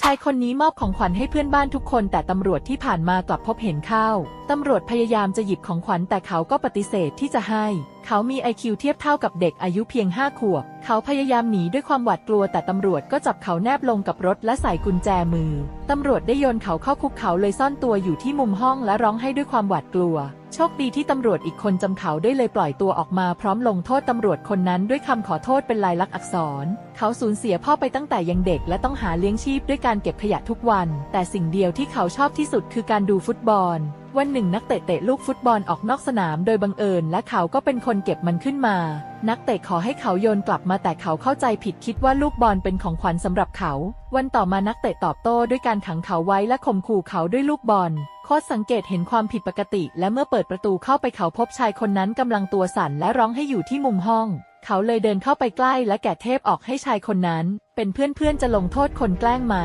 ชายคนนี้มอบของขวัญให้เพื่อนบ้านทุกคนแต่ตำรวจที่ผ่านมากลับพบเห็นเข้า ตำรวจพยายามจะหยิบของขวัญแต่เขาก็ปฏิเสธที่จะให้ เขามี IQ เทียบเท่ากับเด็กอายุเพียง5ขวบ เขาพยายามหนีด้วยความหวาดกลัวแต่ตำรวจก็จับเขาแนบลงกับรถและใส่กุญแจมือ ตำรวจได้โยนเขาเข้าคุกเขาเลยซ่อนตัวอยู่ที่มุมห้องและร้องให้ด้วยความหวาดกลัว โชคดีที่ตำรวจอีกคนจำเขาได้เลยปล่อยตัวออกมาพร้อมลงโทษตำรวจคนนั้นด้วยคำขอโทษเป็นลายลักษณ์อักษร เขาสูญเสียพ่อไปตั้งแต่ยังเด็กและต้องหาเลี้ยงชีพด้วยการเก็บขยะทุกวัน แต่สิ่งเดียวที่เขาชอบที่สุดคือการดูฟุตบอลวันหนึ่งนักเตะเตะลูกฟุตบอลออกนอกสนามโดยบังเอิญ และเขาก็เป็นคนเก็บมันขึ้นมา นักเตะขอให้เขาโยนกลับมาแต่เขาเข้าใจผิดคิดว่าลูกบอลเป็นของขวัญสำหรับเขา วันต่อมานักเตะตอบโต้ด้วยการขังเขาไว้และข่มขู่เขาด้วยลูกบอลโค้ชสังเกตเห็นความผิดปกติ และเมื่อเปิดประตูเข้าไปเขาพบชายคนนั้นกำลังตัวสั่นและร้องให้อยู่ที่มุมห้อง เขาเลยเดินเข้าไปใกล้และแกะเทปออกให้ชายคนนั้น เป็นเพื่อนๆจะลงโทษคนแกล้งไหม